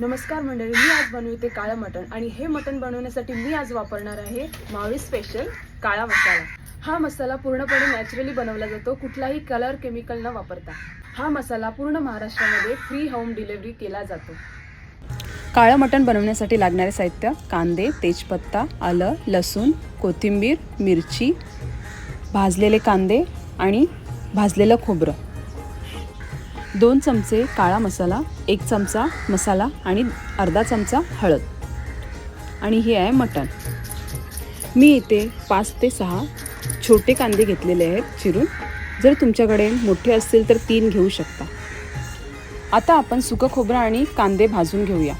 नमस्कार मंडळी मी आज बनवते काळं मटण. आणि हे मटण बनवण्यासाठी मी आज वापरणार आहे मावळी स्पेशल काळा मसाला. हा मसाला पूर्णपणे नॅचरली बनवला जातो. कुठलाही कलर केमिकल न वापरता. हा मसाला पूर्ण महाराष्ट्रामध्ये फ्री होम डिलिव्हरी केला जातो. काळं मटण बनवण्यासाठी लागणारे साहित्य कांदे तेजपत्ता आलं लसूण कोथिंबीर मिरची भाजलेले कांदे आणि भाजलेलं खोबरं. दोन चमचे काळा मसाला एक चमचा मसाला आणि अर्धा चमचा हळद. आणि हे आहे मटण. मी इथे पाच ते सहा छोटे कांदे घेतलेले आहेत चिरून. जर तुमच्याकडे मोठे असतील तर तीन घेऊ शकता. आता आपण सुकं खोबरं आणि कांदे भाजून घेऊया.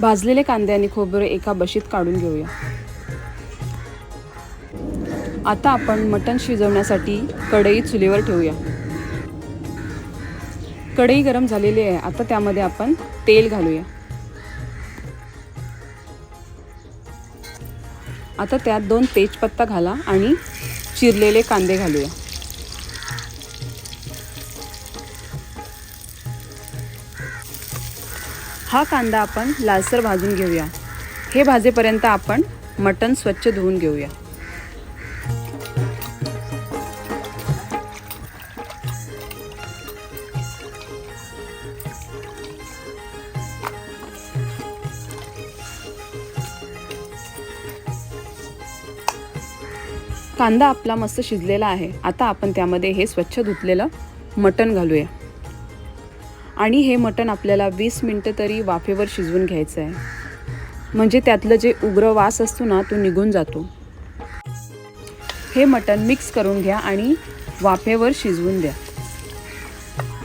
भाजलेले कांदे आणि खोबरे एका बशीत काढून घेऊया. आता आपण मटण शिजवण्यासाठी कढई चुलीवर ठेवूया. कढई गरम झालेली आहे. आता त्यामध्ये आपण तेल घालूया. आता त्यात दोन तेजपत्ता घाला आणि चिरलेले कांदे घालूया. हा कांदा आपण लालसर भाजून घेऊया. हे भाजेपर्यंत आपण मटण स्वच्छ धुवून घेऊया. कांदा आपला मस्त शिजलेला आहे. आता आपण त्यामध्ये हे स्वच्छ धुतलेलं मटण घालूया. आणि हे मटण आपल्याला वीस मिनटं तरी वाफेवर शिजवून घ्यायचं आहे म्हणजे त्यातलं जे उग्र वास असतो ना तो निघून जातो. हे मटण मिक्स करून घ्या आणि वाफेवर शिजवून द्या.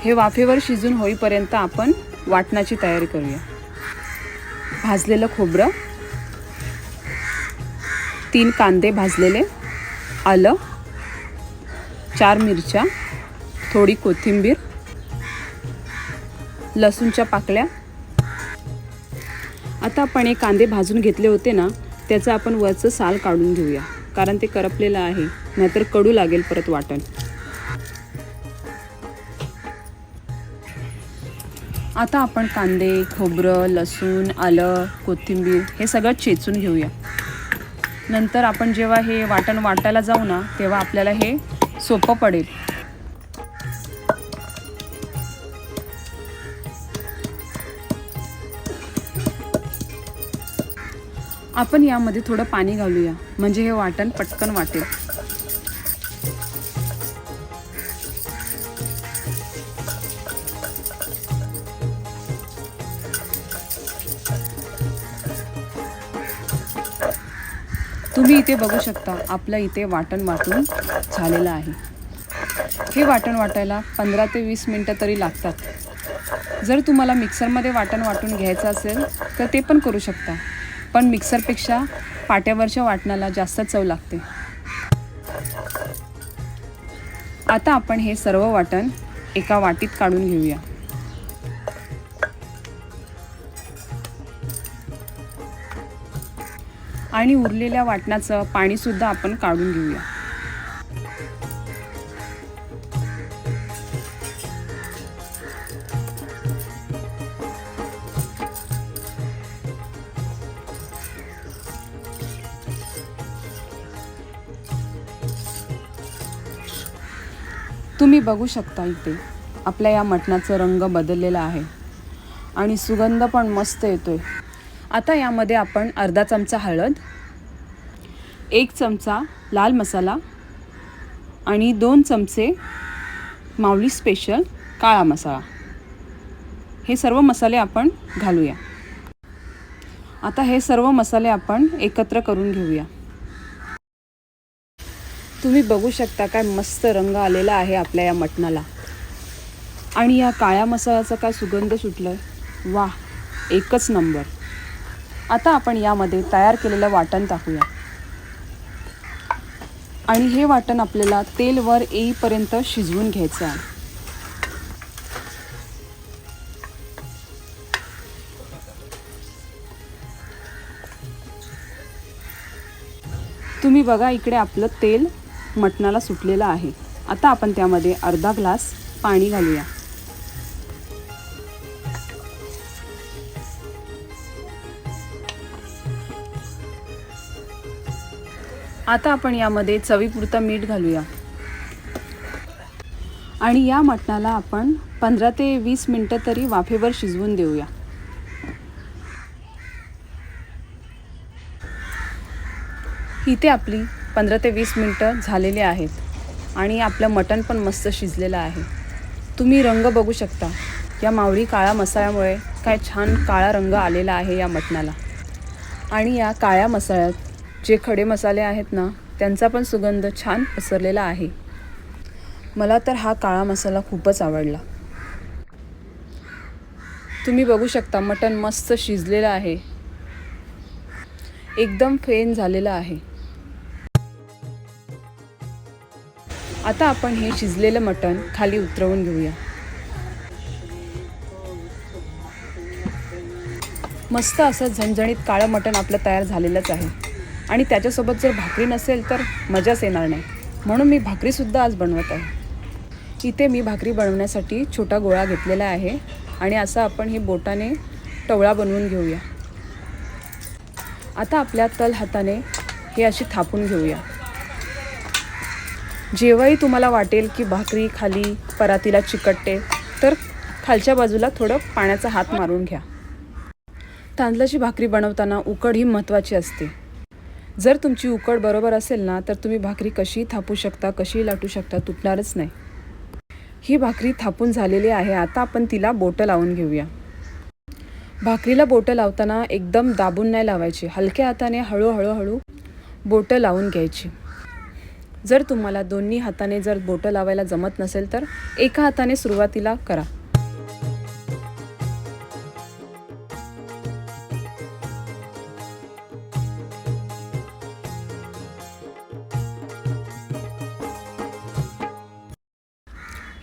हे वाफेवर शिजून होईपर्यंत आपण वाटणाची तयारी करूया. भाजलेलं खोबरं तीन कांदे भाजलेले आलं चार मिरच्या थोडी कोथिंबीर लसूणच्या पाकळ्या. आता आपण हे कांदे भाजून घेतले होते ना त्याचं आपण वरचं साल काढून घेऊया कारण ते करपलेलं आहे नाहीतर कडू लागेल परत वाटण. आता आपण कांदे खोबरं लसूण आलं कोथिंबीर हे सगळं चेचून घेऊया. नंतर आपण जेव्हा हे वाटण वाटायला जाऊ ना तेव्हा आपल्याला हे सोपं पडेल. आपण यामध्ये थोडं पाणी घालूया. म्हणजे हे वाटण पटकन वाटेल. तुम्ही इथे बघू शकता आपलं इथे वाटण वाटून झालेलं आहे. हे वाटण वाटायला पंधरा ते वीस मिनटं तरी लागतात. जर तुम्हाला मिक्सरमध्ये वाटण वाटून घ्यायचं असेल तर ते पण करू शकता. पण मिक्सरपेक्षा पाट्यावरच्या वाटणाला जास्त चव लागते. आता आपण हे सर्व वाटण एका वाटीत काढून घेऊया. आणि उरलेल्या वाटणाचं पाणीसुद्धा आपण काढून घेऊया. तुम्ही बघू शकता इथे. आपल्या या मटणाचं रंग बदललेला आहे. आणि सुगंध पण मस्त येतो आहे आता यामध्ये आपण अर्धा चमचा हळद एक चमचा लाल मसाला आणि दोन चमचे माऊली स्पेशल काळा मसाला. हे सर्व मसाले आपण घालूया. आता हे सर्व मसाले आपण एकत्र करून घेऊया. तुम्ही बघू शकता काय मस्त रंग आलेला आहे आपल्या या मटणाला. आणि या काळ्या मसाल्याचा काय सुगंध सुटलं आहे वा एकच नंबर. आता आपण यामध्ये तयार केलेलं वाटण टाकूया. आणि हे वाटण आपल्याला तेल वर येईपर्यंत शिजवून घ्यायचं आहे. तुम्ही बघा इकडे आपलं तेल मटणाला सुटलेलं आहे. आता आपण त्यामध्ये अर्धा ग्लास पाणी घालूया. आता आपण यामध्ये चवीपुरतं मीठ घालूया. आणि या मटणाला आपण पंधरा ते वीस मिनटं तरी वाफेवर शिजवून देऊया. इथे आपली पंधरा ते वीस मिनटं झालेली आहेत आणि आपलं मटण पण मस्त शिजलेलं आहे. तुम्ही रंग बघू शकता. या मावळी काळा मसाल्यामुळे काय छान काळा रंग आलेला आहे या मटणाला. आणि या काळ्या मसाल्यात जे खडे मसाले आहेत ना त्यांचा पण सुगंध छान पसरलेला आहे. मला तर हा काळा मसाला खूपच आवडला. तुम्ही बघू शकता मटण मस्त शिजलेलं आहे. एकदम फेन झालेलं आहे. आता आपण हे शिजलेलं मटण खाली उतरवून घेऊया. मस्त असं झणझणीत काळं मटण आपलं तयार झालेलंच आहे. आणि त्याच्यासोबत जर भाकरी नसेल तर मजाच येणार नाही. म्हणून मी भाकरीसुद्धा आज बनवत आहे. इथे मी भाकरी बनवण्यासाठी छोटा गोळा घेतलेला आहे आणि असं आपण ही बोटाने टवळा बनवून घेऊया. आता आपल्या तल हाताने हे अशी थापून घेऊया. जेव्हाही तुम्हाला वाटेल की भाकरी खाली परातीला चिकटते तर खालच्या बाजूला थोडं पाण्याचा हात मारून घ्या. तांदळाची भाकरी बनवताना उकड ही महत्त्वाची असते. जर तुमची उकड बरोबर असेल ना तर तुम्ही भाकरी कशी थापू शकता कशी लाटू शकता तुटणारच नाही. ही भाकरी थापून झालेली आहे आता आपण तिला बोटं लावून घेऊया. भाकरीला बोटं लावताना एकदम दाबून नाही लावायची हलक्या हाताने हळूहळू हळू बोटं लावून घ्यायची. जर तुम्हाला दोन्ही हाताने जर बोटं लावायला जमत नसेल तर एका हाताने सुरुवातीला करा.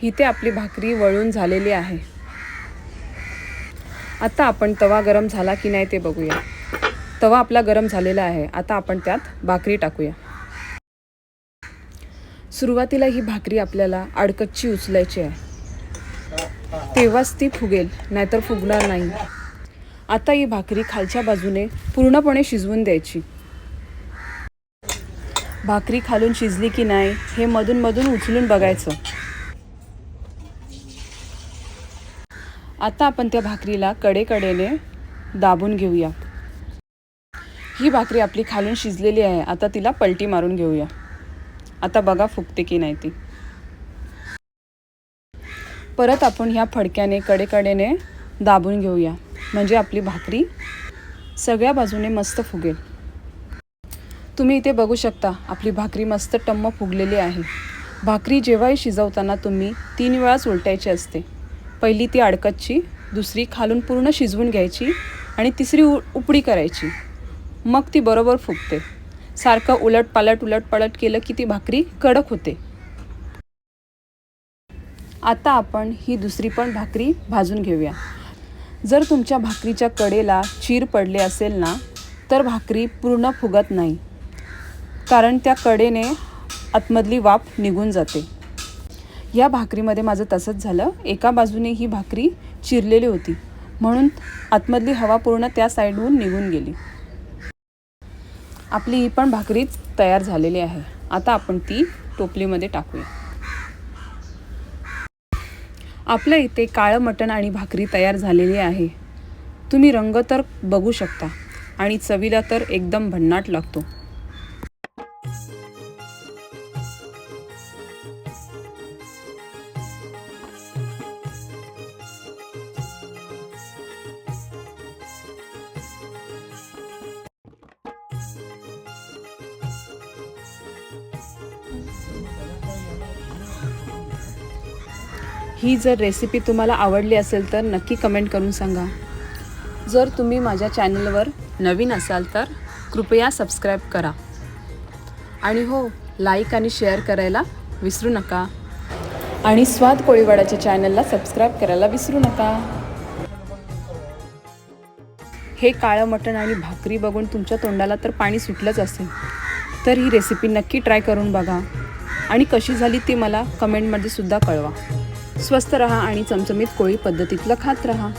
इथे आपली भाकरी वळून झालेली आहे. आता आपण तवा गरम झाला की नाही ते बघूया. तवा आपला गरम झालेला आहे. आता आपण त्यात भाकरी टाकूया. सुरुवातीला ही भाकरी आपल्याला अडकच्ची उचलायची आहे. तेव्हाच ती फुगेल नाहीतर फुगणार नाही. आता ही भाकरी खालच्या बाजूने पूर्णपणे शिजवून द्यायची. भाकरी खालून शिजली की नाही हे मधून मधून उचलून बघायचं. आता आपण त्या भाकरीला कडेकडेने दाबून घेऊया. ही भाकरी आपली खालून शिजलेली आहे आता तिला पलटी मारून घेऊया. आता बघा फुगते की नाही ती. परत आपण ह्या फडक्याने कडेकडेने दाबून घेऊया. म्हणजे आपली भाकरी सगळ्या बाजूने मस्त फुगेल. तुम्ही इथे बघू शकता आपली भाकरी मस्त टम्म फुगलेली आहे. भाकरी जेव्हाही शिजवताना तुम्ही तीन वेळाच उलटायची असते. पहिली ती अडकतची दुसरी खालून पूर्ण शिजवून घ्यायची आणि तिसरी उ उपडी करायची. मग ती बरोबर फुगते. सारखं उलट पालट उलट पलट केलं की ती भाकरी कडक होते. आता आपण ही दुसरी पण भाकरी भाजून घेऊया. जर तुमच्या भाकरीच्या कडेला चीर पडले असेल ना तर भाकरी पूर्ण फुगत नाही. कारण त्या कडेने आतमधली वाफ निघून जाते. या भाकरीमध्ये माझं तसंच झालं. एका बाजूने ही भाकरी चिरलेली होती. म्हणून आतमधली हवा पूर्ण त्या साईडहून निघून गेली. आपली ही पण भाकरी तयार झालेली आहे. आता आपण ती टोपलीमध्ये टाकूया. आपल्या इथे काळं मटण आणि भाकरी तयार झालेली आहे. तुम्ही रंग तर बघू शकता आणि चवीला तर एकदम भन्नाट लागतो. ही जर रेसिपी तुम्हाला आवडली असेल तर नक्की कमेंट करून सांगा. जर तुम्ही माझ्या चॅनलवर नवीन असाल तर कृपया सबस्क्राईब करा. आणि हो लाईक आणि शेअर करायला विसरू नका. आणि स्वाद कोळीवाड्याच्या चॅनलला सबस्क्राईब करायला विसरू नका. हे काळं मटण आणि भाकरी बघून तुमच्या तोंडाला तर पाणी सुटलंच असेल. तर ही रेसिपी नक्की ट्राय करून बघा. आणि कशी झाली ती मला कमेंटमध्ये सुद्धा कळवा. स्वस्त रहा आणि चमचमीत कोळी पद्धतीतलं खात रहा.